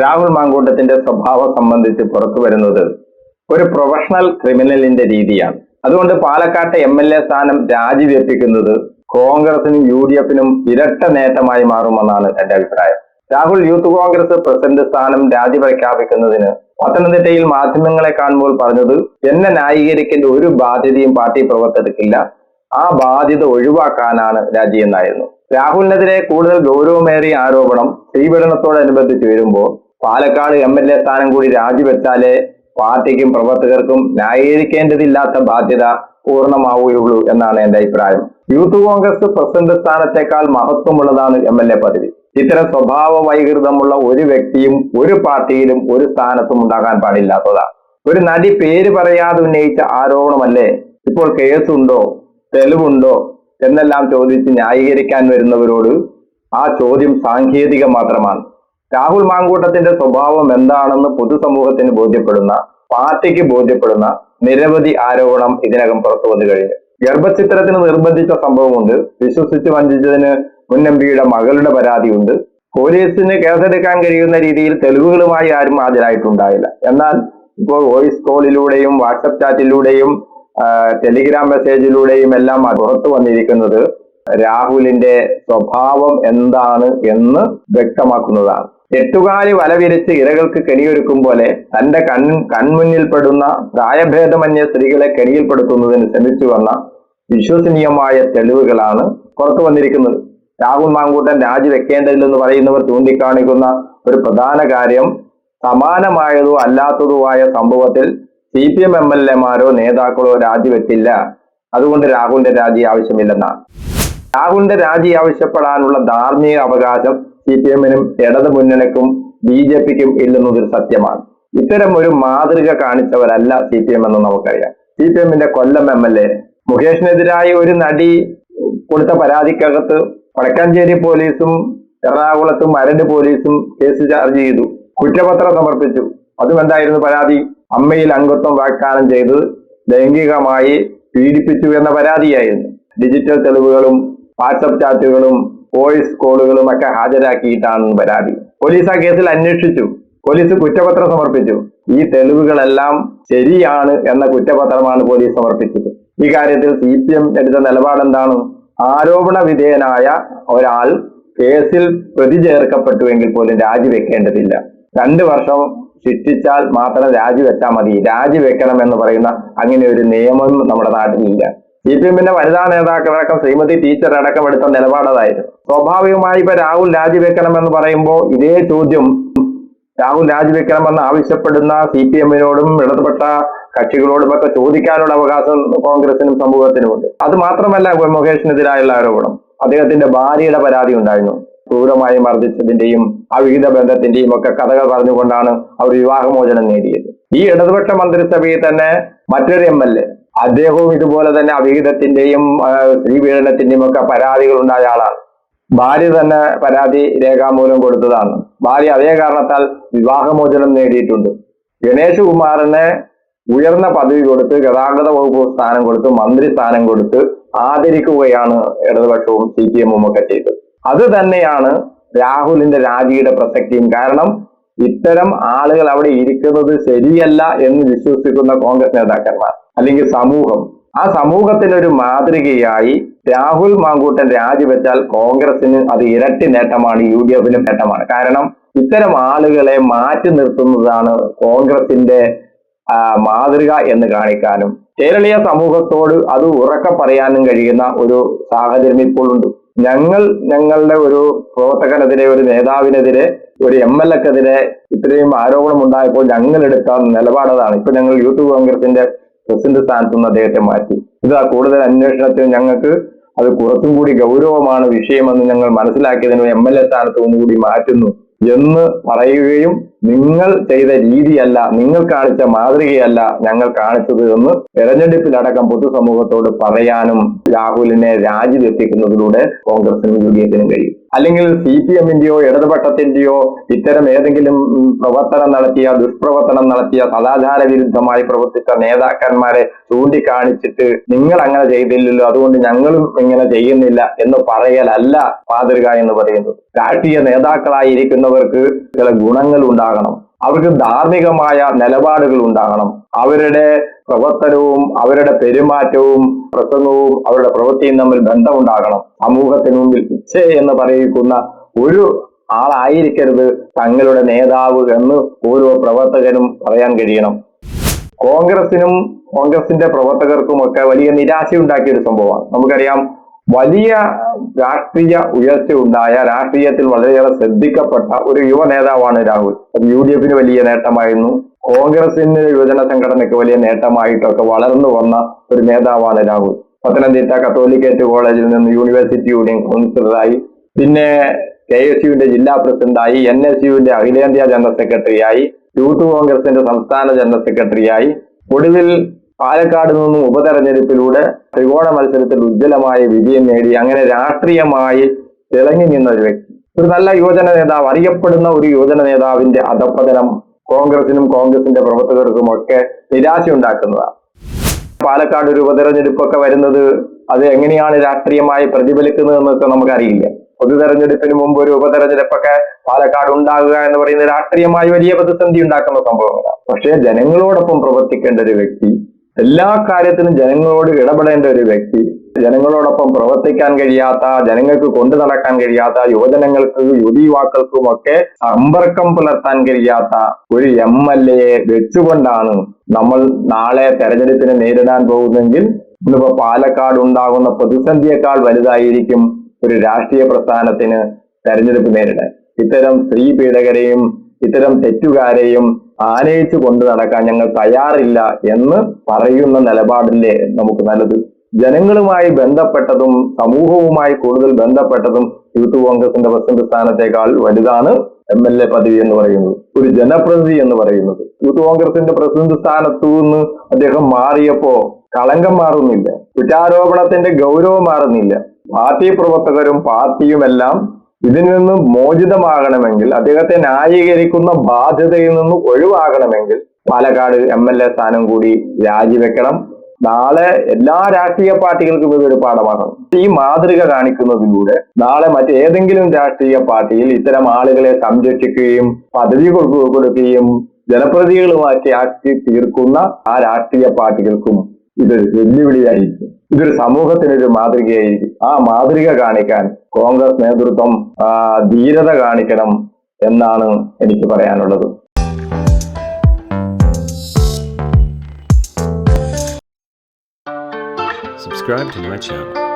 രാഹുൽ മാങ്കൂട്ടത്തിന്റെ സ്വഭാവം സംബന്ധിച്ച് പുറത്തു വരുന്നത് ഒരു പ്രൊഫഷണൽ ക്രിമിനലിന്റെ രീതിയാണ്. അതുകൊണ്ട് പാലക്കാട്ടെ എം എൽ എ സ്ഥാനം രാജിവെപ്പിക്കുന്നത് കോൺഗ്രസിനും യു ഡി എഫിനും ഇരട്ട നേട്ടമായി മാറുമെന്നാണ് എന്റെ അഭിപ്രായം. രാഹുൽ യൂത്ത് കോൺഗ്രസ് പ്രസിഡന്റ് സ്ഥാനം രാജി പ്രഖ്യാപിക്കുന്നതിന് പത്തനംതിട്ടയിൽ മാധ്യമങ്ങളെ കാണുമ്പോൾ പറഞ്ഞത് എന്നെ ന്യായീകരിക്കേണ്ട ഒരു ബാധ്യതയും പാർട്ടി പ്രവർത്തകർക്കില്ല. ആ ബാധ്യത ഒഴിവാക്കാനാണ് രാജി എന്നായിരുന്നു. രാഹുലിനെതിരെ കൂടുതൽ ഗൗരവമേറിയ ആരോപണം തീപിടനത്തോടനുബന്ധിച്ച് വരുമ്പോൾ പാലക്കാട് എം എൽ എ സ്ഥാനം കൂടി രാജിവെച്ചാലേ പാർട്ടിക്കും പ്രവർത്തകർക്കും ന്യായീകരിക്കേണ്ടതില്ലാത്ത ബാധ്യത പൂർണമാവുകയുള്ളൂ എന്നാണ് എന്റെ അഭിപ്രായം. യൂത്ത് കോൺഗ്രസ് പ്രസിഡന്റ് സ്ഥാനത്തേക്കാൾ മഹത്വമുള്ളതാണ് എം എൽ എ പദവി. ഇത്തരം സ്വഭാവ വൈകൃതമുള്ള ഒരു വ്യക്തിയും ഒരു പാർട്ടിയിലും ഒരു സ്ഥാനത്തും ഉണ്ടാകാൻ പാടില്ലാത്തതാണ്. ഒരു നടി പേര് പറയാതെ ഉന്നയിച്ച ആരോപണമല്ലേ? ഇപ്പോൾ കേസുണ്ടോ? തെളിവുണ്ടോ? എന്നെല്ലാം ചോദിച്ച് ന്യായീകരിക്കാൻ വരുന്നവരോട് ആ ചോദ്യം സാങ്കേതിക മാത്രമാണ്. രാഹുൽ മാങ്കൂട്ടത്തിന്റെ സ്വഭാവം എന്താണെന്ന് പൊതുസമൂഹത്തിന് ബോധ്യപ്പെടുന്ന പാർട്ടിക്ക് ബോധ്യപ്പെടുന്ന നിരവധി ആരോപണം ഇതിനകം പുറത്തു വന്നു കഴിഞ്ഞു. ഗർഭചിത്രത്തിന് നിർബന്ധിച്ച സംഭവമുണ്ട്. വിശ്വസിച്ച് വഞ്ചിച്ചതിന് മുൻ എം പിയുടെ മകളുടെ പരാതിയുണ്ട്. പോലീസിന് കേസെടുക്കാൻ കഴിയുന്ന രീതിയിൽ തെളിവുകളുമായി ആരും ഹാജരായിട്ടുണ്ടായില്ല. എന്നാൽ ഇപ്പോൾ വോയിസ് കോളിലൂടെയും വാട്സപ്പ് ചാറ്റിലൂടെയും ടെലിഗ്രാം മെസ്സേജിലൂടെയും എല്ലാം പുറത്തു വന്നിരിക്കുന്നത് രാഹുലിന്റെ സ്വഭാവം എന്താണ് എന്ന് വ്യക്തമാക്കുന്നതാണ്. എട്ടുകാലി വല വിരിച്ച് ഇരകൾക്ക് കെണിയൊരുക്കും പോലെ തന്റെ കൺ കൺമുന്നിൽപ്പെടുന്ന പ്രായഭേദമന്യ സ്ത്രീകളെ കെണിയിൽപ്പെടുത്തുന്നതിന് ശ്രമിച്ചു വന്ന വിശ്വസനീയമായ തെളിവുകളാണ് പുറത്തു വന്നിരിക്കുന്നത്. രാഹുൽ മാങ്കൂട്ടൻ രാജിവെക്കേണ്ടതില്ലെന്ന് പറയുന്നവർ ചൂണ്ടിക്കാണിക്കുന്ന ഒരു പ്രധാന കാര്യം സമാനമായതോ അല്ലാത്തതോ ആയ സംഭവത്തിൽ C P M M L എമാരോ നേതാക്കളോ രാജിവെച്ചില്ല. അതുകൊണ്ട് രാഹുലിന്റെ രാജി ആവശ്യമില്ലെന്നാണ് രാഹുലിന്റെ രാജി ആവശ്യപ്പെടാനുള്ള ധാർമ്മിക അവകാശം സി പി എമ്മിനും ഇടതു മുന്നണിക്കും ബി ജെ പിക്കും ഇല്ലെന്നതൊരു സത്യമാണ്. ഇത്തരം ഒരു മാതൃക കാണിച്ചവരല്ല സി പി എം എന്ന് നമുക്കറിയാം. സി പി എമ്മിന്റെ കൊല്ലം എം എൽ എ മുകേഷിനെതിരായി ഒരു നടി കൊടുത്ത പരാതിക്കകത്ത് വടക്കാഞ്ചേരി പോലീസും എറണാകുളത്തും മരട് പോലീസും കേസ് ചാർജ് ചെയ്തു. കുറ്റപത്രം സമർപ്പിച്ചു. അതും എന്തായിരുന്നു പരാതി? അമ്മയിൽ അംഗത്വം വാഗ്ദാനം ചെയ്ത് ലൈംഗികമായി പീഡിപ്പിച്ചു എന്ന പരാതിയായിരുന്നു. ഡിജിറ്റൽ തെളിവുകളും വാട്സപ്പ് ചാറ്റുകളും വോയിസ് കോളുകളും ഒക്കെ ഹാജരാക്കിയിട്ടാണ് പരാതി. പോലീസ് ആ കേസിൽ അന്വേഷിച്ചു. പോലീസ് കുറ്റപത്രം സമർപ്പിച്ചു. ഈ തെളിവുകളെല്ലാം ശരിയാണ് എന്ന കുറ്റപത്രമാണ് പോലീസ് സമർപ്പിച്ചത്. ഈ കാര്യത്തിൽ സി പി എം എടുത്ത നിലപാടെന്താണ്? ആരോപണ വിധേയനായ ഒരാൾ കേസിൽ പ്രതി ചേർക്കപ്പെട്ടുവെങ്കിൽ പോലും രാജിവെക്കേണ്ടതില്ല. രണ്ട് വർഷം ശിക്ഷിച്ചാൽ മാത്രം രാജിവെച്ചാൽ മതി. രാജിവെക്കണം എന്ന് പറയുന്ന അങ്ങനെ ഒരു നിയമം നമ്മുടെ നാട്ടിലില്ല. സി പി എമ്മിന്റെ വനിതാ നേതാക്കളടക്കം ശ്രീമതി ടീച്ചർ അടക്കം എടുത്ത നിലപാടതായിരുന്നു. സ്വാഭാവികമായി ഇപ്പൊ രാഹുൽ രാജിവെക്കണം എന്ന് പറയുമ്പോൾ ഇതേ ചോദ്യം രാഹുൽ രാജിവെക്കണമെന്ന് ആവശ്യപ്പെടുന്ന സി പി എമ്മിനോടും ഇടതുപെട്ട കക്ഷികളോടും ഒക്കെ ചോദിക്കാനുള്ള അവകാശം കോൺഗ്രസിനും സമൂഹത്തിനുമുണ്ട്. അത് മാത്രമല്ല മുകേഷിനെതിരായുള്ള ആരോപണം. അദ്ദേഹത്തിന്റെ ഭാര്യയുടെ പരാതി ഉണ്ടായിരുന്നു. ക്രൂരമായി മർദ്ദിച്ചതിന്റെയും അവിഹിത ബന്ധത്തിന്റെയും ഒക്കെ കഥകൾ പറഞ്ഞുകൊണ്ടാണ് അവർ വിവാഹമോചനം നേടിയത്. ഈ ഇടതുപക്ഷ മന്ത്രിസഭയിൽ തന്നെ മറ്റൊരു എം എൽ എ അദ്ദേഹവും ഇതുപോലെ തന്നെ അവിഹിതത്തിന്റെയും സ്ത്രീപീഡനത്തിന്റെയും ഒക്കെ പരാതികൾ ഉണ്ടായ ആളാണ്. ഭാര്യ തന്നെ പരാതി രേഖാമൂലം കൊടുത്തതാണ്. ഭാര്യ അതേ കാരണത്താൽ വിവാഹമോചനം നേടിയിട്ടുണ്ട്. ഗണേഷ് കുമാറിന് ഉയർന്ന പദവി കൊടുത്ത് ഗതാഗത വകുപ്പ് സ്ഥാനം കൊടുത്ത് മന്ത്രി സ്ഥാനം കൊടുത്ത് ആദരിക്കുകയാണ് ഇടതുപക്ഷവും സി പി എമ്മും ഒക്കെ ചെയ്തത്. അത് തന്നെയാണ് രാഹുലിന്റെ രാജിയുടെ പ്രസക്തിയും. കാരണം ഇത്തരം ആളുകൾ അവിടെ ഇരിക്കുന്നത് ശരിയല്ല എന്ന് വിശ്വസിക്കുന്ന കോൺഗ്രസ് നേതാക്കന്മാർ അല്ലെങ്കിൽ സമൂഹം. ആ സമൂഹത്തിന് ഒരു മാതൃകയായി രാഹുൽ മാങ്കൂട്ടൻ രാജിവെച്ചാൽ കോൺഗ്രസിന് അത് ഇരട്ടി നേട്ടമാണ് യു ഡി എഫിനും നേട്ടമാണ്. കാരണം ഇത്തരം ആളുകളെ മാറ്റി നിർത്തുന്നതാണ് കോൺഗ്രസിന്റെ മാതൃക എന്ന് കാണിക്കാനും കേരളീയ സമൂഹത്തോട് അത് ഉറക്കെ പറയാനും കഴിയുന്ന ഒരു സാഹചര്യം ഇപ്പോൾ ഉണ്ട് ഞങ്ങൾ ഞങ്ങളുടെ ഒരു പ്രവർത്തകനെതിരെ ഒരു നേതാവിനെതിരെ ഒരു എം എൽ എക്കെതിരെ ഇത്രയും ആരോപണം ഉണ്ടായപ്പോൾ ഞങ്ങൾ എടുത്ത നിലപാടതാണ് ഇപ്പൊ ഞങ്ങൾ യൂത്ത് കോൺഗ്രസിന്റെ പ്രസിഡന്റ് സ്ഥാനത്ത് നിന്ന് അദ്ദേഹത്തെ മാറ്റി. ഇത് കൂടുതൽ അന്വേഷണത്തിന് ഞങ്ങൾക്ക് അത് കുറച്ചും കൂടി ഗൗരവമാണ് വിഷയമെന്ന് ഞങ്ങൾ മനസ്സിലാക്കിയതിന് എം എൽ എ സ്ഥാനത്ത് ഒന്നുകൂടി മാറ്റുന്നു എന്ന് പറയുകയും നിങ്ങൾ ചെയ്ത രീതിയല്ല നിങ്ങൾ കാണിച്ച മാതൃകയല്ല ഞങ്ങൾ കാണിച്ചത് എന്ന് തെരഞ്ഞെടുപ്പിലടക്കം പൊതുസമൂഹത്തോട് പറയാനും രാഹുലിനെ രാജിവെപ്പിക്കുന്നതിലൂടെ കോൺഗ്രസിനും യു ഡി എഫിനും കഴിയും. അല്ലെങ്കിൽ സി പി എമ്മിന്റെയോ ഇടതുപക്ഷത്തിന്റെയോ ഇത്തരം ഏതെങ്കിലും പ്രവർത്തനം നടത്തിയ ദുഷ്പ്രവർത്തനം നടത്തിയ സദാചാര വിരുദ്ധമായി പ്രവർത്തിച്ച നേതാക്കന്മാരെ ചൂണ്ടിക്കാണിച്ചിട്ട് നിങ്ങൾ അങ്ങനെ ചെയ്തില്ലല്ലോ അതുകൊണ്ട് ഞങ്ങളും ഇങ്ങനെ ചെയ്യുന്നില്ല എന്ന് പറയലല്ല മാതൃക എന്ന് പറയുന്നത്. രാഷ്ട്രീയ നേതാക്കളായിരിക്കുന്നവർക്ക് ചില ഗുണങ്ങൾ ഉണ്ടാകണം. അവർക്ക് ധാർമ്മികമായ നിലപാടുകൾ ഉണ്ടാകണം. അവരുടെ പ്രവർത്തനവും അവരുടെ പെരുമാറ്റവും പ്രസംഗവും അവരുടെ പ്രവൃത്തിയും തമ്മിൽ ബന്ധമുണ്ടാകണം. സമൂഹത്തിന് മുമ്പിൽ ഇച്ഛ എന്ന് പറയിക്കുന്ന ഒരു ആളായിരിക്കരുത് തങ്ങളുടെ നേതാവ് എന്ന് ഓരോ പ്രവർത്തകനും പറയാൻ കഴിയണം. കോൺഗ്രസിനും കോൺഗ്രസിന്റെ പ്രവർത്തകർക്കും ഒക്കെ വലിയ നിരാശയുണ്ടാക്കിയ ഒരു സംഭവമാണ്. നമുക്കറിയാം വലിയ രാഷ്ട്രീയ ഉയർച്ച ഉണ്ടായ രാഷ്ട്രീയത്തിൽ വളരെയേറെ ശ്രദ്ധിക്കപ്പെട്ട ഒരു യുവ നേതാവാണ് രാഹുൽ. അത് യു ഡി എഫിന് വലിയ നേട്ടമായിരുന്നു. കോൺഗ്രസിന് യുവജന സംഘടനയ്ക്ക് വലിയ നേട്ടമായിട്ടൊക്കെ വളർന്നു വന്ന ഒരു നേതാവാണ് രാഹുൽ. പത്തനംതിട്ട കത്തോലിക്കേറ്റ് കോളേജിൽ നിന്ന് യൂണിവേഴ്സിറ്റി യൂണിയൻ കൗൺസിലറായി. പിന്നെ കെ എസ് യുവിന്റെ ജില്ലാ പ്രസിഡന്റായി. എൻ എസ് യുവിന്റെ അഖിലേന്ത്യാ ജനറൽ സെക്രട്ടറിയായി. യൂത്ത് കോൺഗ്രസിന്റെ സംസ്ഥാന ജനറൽ സെക്രട്ടറിയായി. ഒടുവിൽ പാലക്കാട് നിന്നും ഉപതെരഞ്ഞെടുപ്പിലൂടെ ത്രികോണ മത്സരത്തിൽ ഉജ്ജ്വലമായ വിജയം നേടി അങ്ങനെ രാഷ്ട്രീയമായി തിളങ്ങി നിന്ന ഒരു വ്യക്തി. ഒരു നല്ല യുവജന നേതാവ് അറിയപ്പെടുന്ന ഒരു യുവജന നേതാവിന്റെ അധപ്പതനം കോൺഗ്രസിനും കോൺഗ്രസിന്റെ പ്രവർത്തകർക്കും ഒക്കെ നിരാശയുണ്ടാക്കുന്നതാണ്. പാലക്കാട് ഒരു ഉപതെരഞ്ഞെടുപ്പൊക്കെ വരുന്നത് അത് എങ്ങനെയാണ് രാഷ്ട്രീയമായി പ്രതിഫലിക്കുന്നത് എന്നൊക്കെ നമുക്കറിയില്ല. പൊതു തെരഞ്ഞെടുപ്പിന് മുമ്പ് ഒരു ഉപതെരഞ്ഞെടുപ്പൊക്കെ പാലക്കാട് ഉണ്ടാകുക എന്ന് പറയുന്നത് രാഷ്ട്രീയമായി വലിയ പ്രതിസന്ധി ഉണ്ടാക്കുന്ന സംഭവങ്ങളാണ്. പക്ഷേ ജനങ്ങളോടൊപ്പം പ്രവർത്തിക്കേണ്ട ഒരു വ്യക്തി എല്ലാ കാര്യത്തിനും ജനങ്ങളോട് ഇടപെടേണ്ട ഒരു വ്യക്തി ജനങ്ങളോടൊപ്പം പ്രവർത്തിക്കാൻ കഴിയാത്ത ജനങ്ങൾക്ക് കൊണ്ടു നടക്കാൻ കഴിയാത്ത യുവജനങ്ങൾക്ക് യുവതിയുവാക്കൾക്കും ഒക്കെ സമ്പർക്കം പുലർത്താൻ കഴിയാത്ത ഒരു എം എൽ എയെ വെച്ചുകൊണ്ടാണ് നമ്മൾ നാളെ തെരഞ്ഞെടുപ്പിനെ നേരിടാൻ പോകുന്നെങ്കിൽ ഇന്നിപ്പോ പാലക്കാട് ഉണ്ടാകുന്ന പ്രതിസന്ധിയേക്കാൾ വലുതായിരിക്കും ഒരു രാഷ്ട്രീയ പ്രസ്ഥാനത്തിന് തെരഞ്ഞെടുപ്പ് നേരിടാൻ. ഇത്തരം സ്ത്രീ പീഡകരെയും ഇത്തരം തെറ്റുകാരെയും ആനയിച്ചു കൊണ്ടു നടക്കാൻ ഞങ്ങൾ തയ്യാറില്ല എന്ന് പറയുന്ന നിലപാടില്ലേ നമുക്ക് നല്ലത്. ജനങ്ങളുമായി ബന്ധപ്പെട്ടതും സമൂഹവുമായി കൂടുതൽ ബന്ധപ്പെട്ടതും യൂത്ത് കോൺഗ്രസിന്റെ പ്രസിഡന്റ് സ്ഥാനത്തേക്കാൾ വലുതാണ് എം എൽ എ പദവി എന്ന് പറയുന്നത്. ഒരു ജനപ്രതിനിധി എന്ന് പറയുന്നത്. യൂത്ത് കോൺഗ്രസിന്റെ പ്രസിഡന്റ് സ്ഥാനത്തു നിന്ന് അദ്ദേഹം മാറിയപ്പോ കളങ്കം മാറുന്നില്ല. കുറ്റാരോപണത്തിന്റെ ഗൗരവം മാറുന്നില്ല. പാർട്ടി പ്രവർത്തകരും പാർട്ടിയുമെല്ലാം ഇതിൽ നിന്നും മോചിതമാകണമെങ്കിൽ അദ്ദേഹത്തെ ന്യായീകരിക്കുന്ന ബാധ്യതയിൽ നിന്ന് ഒഴിവാകണമെങ്കിൽ പാലക്കാട് എം എൽ എ സ്ഥാനം കൂടി രാജിവെക്കണം. നാളെ എല്ലാ രാഷ്ട്രീയ പാർട്ടികൾക്കും ഇതൊരു പാഠമാകണം ഈ മാതൃക കാണിക്കുന്നതിലൂടെ നാളെ മറ്റേതെങ്കിലും രാഷ്ട്രീയ പാർട്ടിയിൽ ഇത്തരം ആളുകളെ സംരക്ഷിക്കുകയും പദവി കൊടുക്കുകയും ജനപ്രതികളുമാക്കി ആക്കി തീർക്കുന്ന ആ രാഷ്ട്രീയ പാർട്ടികൾക്കും ഇതൊരു വെല്ലുവിളിയായിരിക്കും. ഇതൊരു സമൂഹത്തിനൊരു മാതൃകയായിരിക്കും. ആ മാതൃക കാണിക്കാൻ കോൺഗ്രസ് നേതൃത്വം ധീരത കാണിക്കണം എന്നാണ് എനിക്ക് പറയാനുള്ളത്. Subscribe to my channel.